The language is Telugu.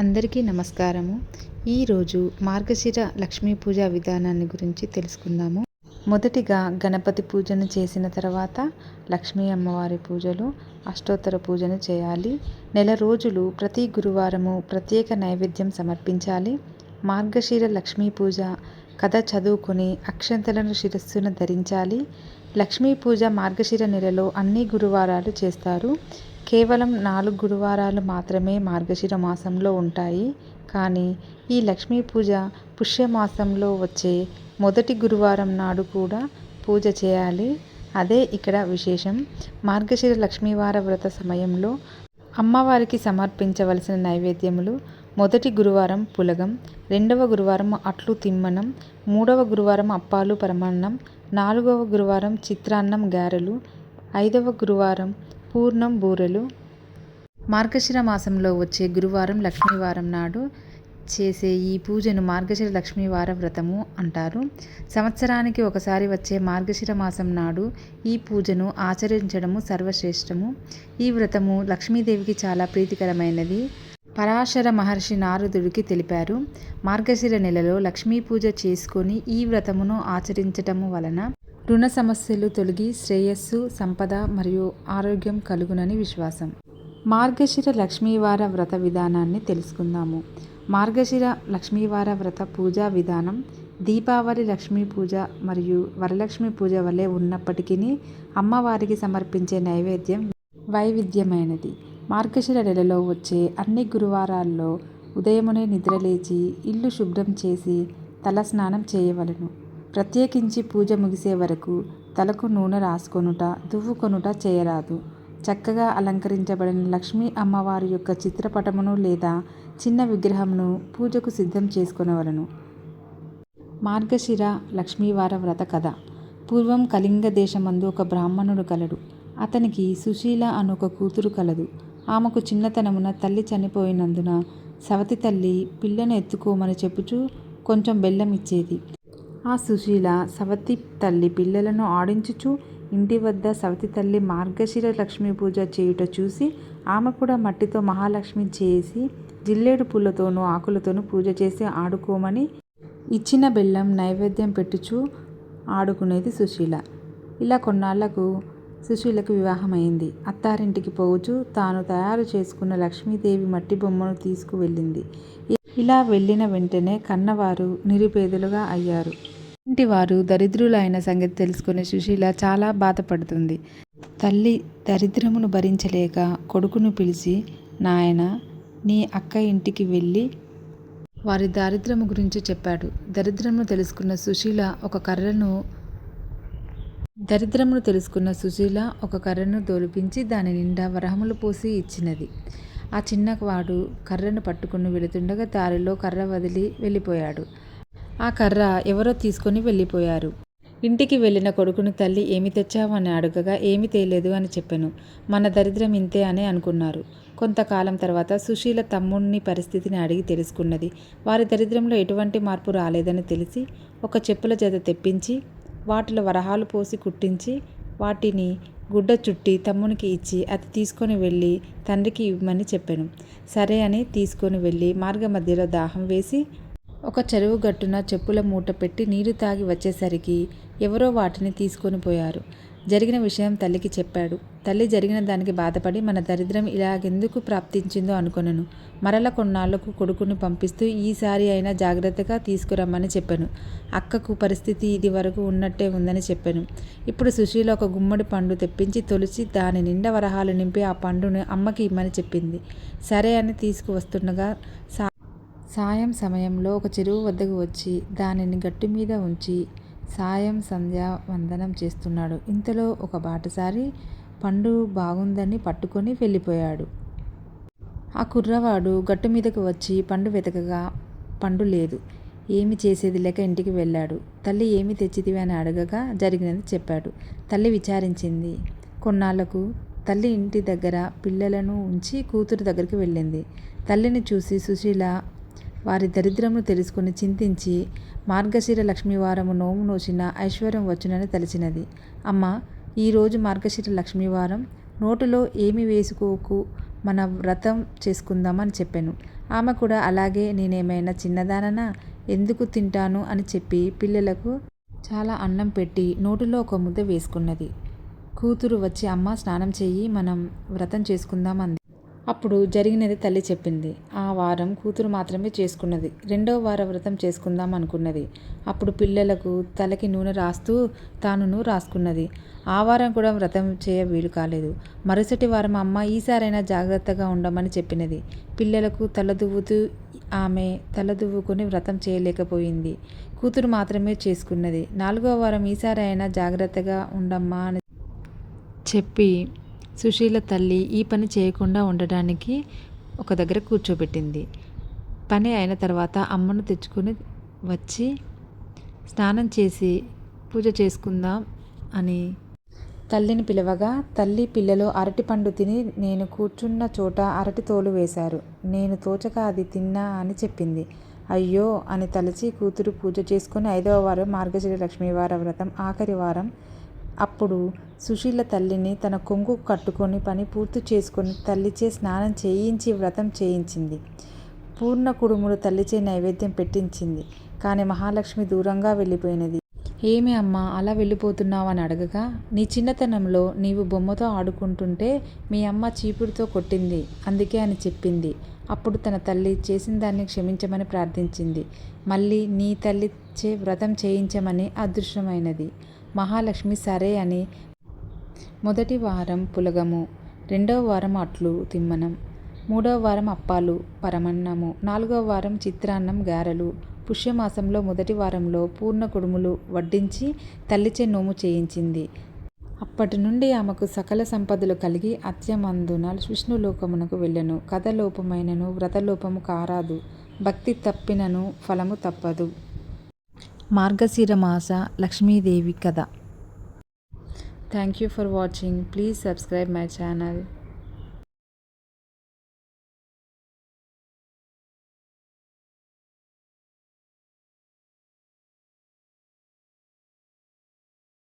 అందరికీ నమస్కారము. ఈరోజు మార్గశిర లక్ష్మీ పూజ విధానాన్ని గురించి తెలుసుకుందాము. మొదటిగా గణపతి పూజను చేసిన తర్వాత లక్ష్మీ అమ్మవారి పూజలు అష్టోత్తర పూజను చేయాలి. నెల రోజులు ప్రతి గురువారము ప్రత్యేక నైవేద్యం సమర్పించాలి. మార్గశిర లక్ష్మీ పూజ కథ చదువుకుని అక్షంతలను శిరస్సును ధరించాలి. లక్ష్మీ పూజ మార్గశిర నెలలో అన్ని గురువారాలు చేస్తారు. కేవలం నాలుగు గురువారాలు మాత్రమే మార్గశిర మాసంలో ఉంటాయి. కానీ ఈ లక్ష్మీ పూజ పుష్యమాసంలో వచ్చే మొదటి గురువారం నాడు కూడా పూజ చేయాలి. అదే ఇక్కడ విశేషం. మార్గశిర లక్ష్మీవార వ్రత సమయంలో అమ్మవారికి సమర్పించవలసిన నైవేద్యములు మొదటి గురువారం పులగం రెండవ గురువారం అట్లు తిమ్మనం మూడవ గురువారం అప్పాలు పరమాన్నం నాలుగవ గురువారం చిత్రాన్నం గారెలు ఐదవ గురువారం పూర్ణం బూరెలు. మార్గశిర మాసంలో వచ్చే గురువారం లక్ష్మీవారం నాడు చేసే ఈ పూజను మార్గశిర లక్ష్మీవార వ్రతము అంటారు. సంవత్సరానికి ఒకసారి వచ్చే మార్గశిర మాసం నాడు ఈ పూజను ఆచరించడము సర్వశ్రేష్టము. ఈ వ్రతము లక్ష్మీదేవికి చాలా ప్రీతికరమైనది. పరాశర మహర్షి నారదుడికి తెలిపారు. మార్గశిర నెలలో లక్ష్మీ పూజ చేసుకొని ఈ వ్రతమును ఆచరించటము వలన రుణ సమస్యలు తొలగి శ్రేయస్సు సంపద మరియు ఆరోగ్యం కలుగునని విశ్వాసం. మార్గశిర లక్ష్మీవార వ్రత విధానాన్ని తెలుసుకుందాము. మార్గశిర లక్ష్మీవార వ్రత పూజా విధానం దీపావళి లక్ష్మీ పూజ మరియు వరలక్ష్మి పూజ వలె ఉన్నప్పటికీ అమ్మవారికి సమర్పించే నైవేద్యం వైవిధ్యమైనది. మార్గశిర నెలలో వచ్చే అన్ని గురువారాల్లో ఉదయమునే నిద్రలేచి ఇల్లు శుభ్రం చేసి తలస్నానం చేయవలను. ప్రత్యేకించి పూజ ముగిసే వరకు తలకు నూనె రాసుకొనుట దువ్వుకొనుట చేయరాదు. చక్కగా అలంకరించబడిన లక్ష్మీ అమ్మవారి యొక్క చిత్రపటమును లేదా చిన్న విగ్రహమును పూజకు సిద్ధం చేసుకొనవలను. మార్గశిర లక్ష్మీవార వ్రత కథ. పూర్వం కళింగ దేశమందు ఒక బ్రాహ్మణుడు కలడు. అతనికి సుశీల అను ఒక కూతురు కలదు. ఆమెకు చిన్నతనమున తల్లి చనిపోయినందున సవతి తల్లి పిల్లను ఎత్తుకోమని చెప్పుచూ కొంచెం బెల్లం ఇచ్చేది. ఆ సుశీల సవతి తల్లి పిల్లలను ఆడించుచు ఇంటి వద్ద సవతి తల్లి మార్గశిర లక్ష్మీ పూజ చేయుట చూసి ఆమె కూడా మట్టితో మహాలక్ష్మి చేసి జిల్లేడు పూలతోనూ ఆకులతోనూ పూజ చేసి ఆడుకోమని ఇచ్చిన బెల్లం నైవేద్యం పెట్టుచు ఆడుకునేది సుశీల. ఇలా కొన్నాళ్ళకు సుశీలకు వివాహమైంది. అత్తారింటికి పోవచ్చు తాను తయారు చేసుకున్న లక్ష్మీదేవి మట్టి బొమ్మను తీసుకువెళ్ళింది. ఇలా వెళ్ళిన వెంటనే కన్నవారు నిరుపేదలుగా అయ్యారు. ఇంటివారు దరిద్రులైన సంగతి తెలుసుకునే సుశీల చాలా బాధపడుతుంది. తల్లి దరిద్రమును భరించలేక కొడుకును పిలిచి నాయన నీ అక్క ఇంటికి వెళ్ళి వారి దారిద్రము గురించి చెప్పాడు. దరిద్రమును తెలుసుకున్న సుశీల ఒక కర్రను దరిద్రమును తెలుసుకున్న సుశీల ఒక కర్రను దొలిపించి దాని నిండా వరహములు పోసి ఇచ్చినది. ఆ చిన్నవాడు కర్రను పట్టుకుని వెళుతుండగా దారిలో కర్ర వదిలి వెళ్ళిపోయాడు. ఆ కర్ర ఎవరో తీసుకొని వెళ్ళిపోయారు. ఇంటికి వెళ్ళిన కొడుకును తల్లి ఏమి తెచ్చావని అడగగా ఏమి తేలేదు అని చెప్పాను. మన దరిద్రం ఇంతే అని అనుకున్నారు. కొంతకాలం తర్వాత సుశీల తమ్ముడిని పరిస్థితిని అడిగి తెలుసుకున్నది. వారి దరిద్రంలో ఎటువంటి మార్పు రాలేదని తెలిసి ఒక చెప్పుల జత తెప్పించి వాటిలో వరహాలు పోసి కుట్టించి వాటిని గుడ్డ చుట్టి తమ్మునికి ఇచ్చి అది తీసుకొని వెళ్ళి తండ్రికి ఇవ్వమని చెప్పాను. సరే అని తీసుకొని వెళ్ళి మార్గ మధ్యలో దాహం వేసి ఒక చెరువు గట్టున చెప్పుల మూట పెట్టి నీరు తాగి వచ్చేసరికి ఎవరో వాటిని తీసుకొని పోయారు. జరిగిన విషయం తల్లికి చెప్పాడు. తల్లి జరిగిన దానికి బాధపడి మన దరిద్రం ఇలాగెందుకు ప్రాప్తించిందో అనుకొనను. మరల కొన్నాళ్ళకు కొడుకుని పంపిస్తూ ఈసారి అయినా జాగ్రత్తగా తీసుకురమ్మని చెప్పాను. అక్కకు పరిస్థితి ఇది వరకు ఉన్నట్టే ఉందని చెప్పాను. ఇప్పుడు సుశీల ఒక గుమ్మడి పండు తెప్పించి తొలిచి దాని నిండా వరహాలు నింపి ఆ పండును అమ్మకి ఇమ్మని చెప్పింది. సరే అని తీసుకువస్తుండగా సా సాయం సమయంలో ఒక చెరువు వద్దకు వచ్చి దానిని గట్టు మీద ఉంచి సాయం సంధ్య వందనం చేస్తున్నాడు. ఇంతలో ఒక బాటసారి పండు బాగుందని పట్టుకొని వెళ్ళిపోయాడు. ఆ కుర్రవాడు గట్టు మీదకు వచ్చి పండు వెతకగా పండు లేదు. ఏమి చేసేది లేక ఇంటికి వెళ్ళాడు. తల్లి ఏమి తెచ్చిదివి అని అడగగా జరిగినది చెప్పాడు. తల్లి విచారించింది. కొన్నాళ్ళకు తల్లి ఇంటి దగ్గర పిల్లలను ఉంచి కూతురు దగ్గరికి వెళ్ళింది. తల్లిని చూసి సుశీల వారి దరిద్రమును తెలుసుకుని చింతించి మార్గశిర లక్ష్మీవారము నోము నోచిన ఐశ్వర్యం వచ్చునని తలిచినది అమ్మ ఈరోజు మార్గశిర లక్ష్మీవారం. నోటులో ఏమి వేసుకోకు? మన వ్రతం చేసుకుందామని చెప్పాను. ఆమె కూడా అలాగే నేనేమైనా చిన్నదాననా? ఎందుకు తింటాను అని చెప్పి పిల్లలకు చాలా అన్నం పెట్టి నోటిలో ఒక ముద్ద వేసుకున్నది. కూతురు వచ్చి అమ్మ స్నానం చేయి మనం వ్రతం చేసుకుందాం అంది. అప్పుడు జరిగినది తల్లి చెప్పింది. ఆ వారం కూతురు మాత్రమే చేసుకున్నది. రెండవ వార వ్రతం చేసుకుందాం అనుకున్నది. అప్పుడు పిల్లలకు తలకి నూనె రాస్తూ తానును రాసుకున్నది. ఆ వారం కూడా వ్రతం చేయ వీలు కాలేదు. మరుసటి వారం అమ్మ ఈసారైనా జాగ్రత్తగా ఉండమని చెప్పినది. పిల్లలకు తలదువ్వుతూ ఆమె తలదువ్వుకుని వ్రతం చేయలేకపోయింది. కూతురు మాత్రమే చేసుకున్నది. నాలుగో వారం ఈసారి అయినా జాగ్రత్తగా ఉండమ్మా అని చెప్పి సుశీల తల్లి ఈ పని చేయకుండా ఉండడానికి ఒక దగ్గర కూర్చోబెట్టింది. పని అయిన తర్వాత అమ్మను తెచ్చుకొని వచ్చి స్నానం చేసి పూజ చేసుకుందాం అని తల్లిని పిలవగా తల్లి పిల్లలు అరటిపండు తిని నేను కూర్చున్న చోట అరటి తోలు వేశారు. నేను తోచక అది తిన్నా అని చెప్పింది. అయ్యో అని తలచి కూతురు పూజ చేసుకుని ఐదవ వారం మార్గశిర లక్ష్మీవార వ్రతం ఆఖరి వారం అప్పుడు సుశీల తల్లిని తన కొంగు కట్టుకొని పని పూర్తి చేసుకొని తల్లిచే స్నానం చేయించి వ్రతం చేయించింది. పూర్ణ కుడుములు తల్లిచే నైవేద్యం పెట్టించింది. కానీ మహాలక్ష్మి దూరంగా వెళ్ళిపోయినది. ఏమి అమ్మా అలా వెళ్ళిపోతున్నావు అని అడగగా నీ చిన్నతనంలో నీవు బొమ్మతో ఆడుకుంటుంటే మీ అమ్మ చీపురుతో కొట్టింది అందుకే అని చెప్పింది. అప్పుడు తన తల్లి చేసిన దాన్ని క్షమించమని ప్రార్థించింది. మళ్ళీ నీ తల్లి చే వ్రతం చేయించమని అదృశ్యమైనది. మహాలక్ష్మి సరే అని. మొదటి వారం పులగము రెండవ వారం అట్లు తిమ్మనం మూడవ వారం అప్పాలు పరమన్నము నాలుగవ వారం చిత్రాన్నం గారెలు. పుష్యమాసంలో మొదటి వారంలో పూర్ణ కుడుములు వడ్డించి తల్లిచే నోము చేయించింది. అప్పటి నుండి ఆమెకు సకల సంపదలు కలిగి అత్యమందున విష్ణులోకమునకు వెళ్ళెను. కథలోపమైనను వ్రతలోపము కారాదు భక్తి తప్పినను ఫలము తప్పదు. మార్గశిర మాస లక్ష్మీదేవి కథ. Thank you for watching please subscribe my channel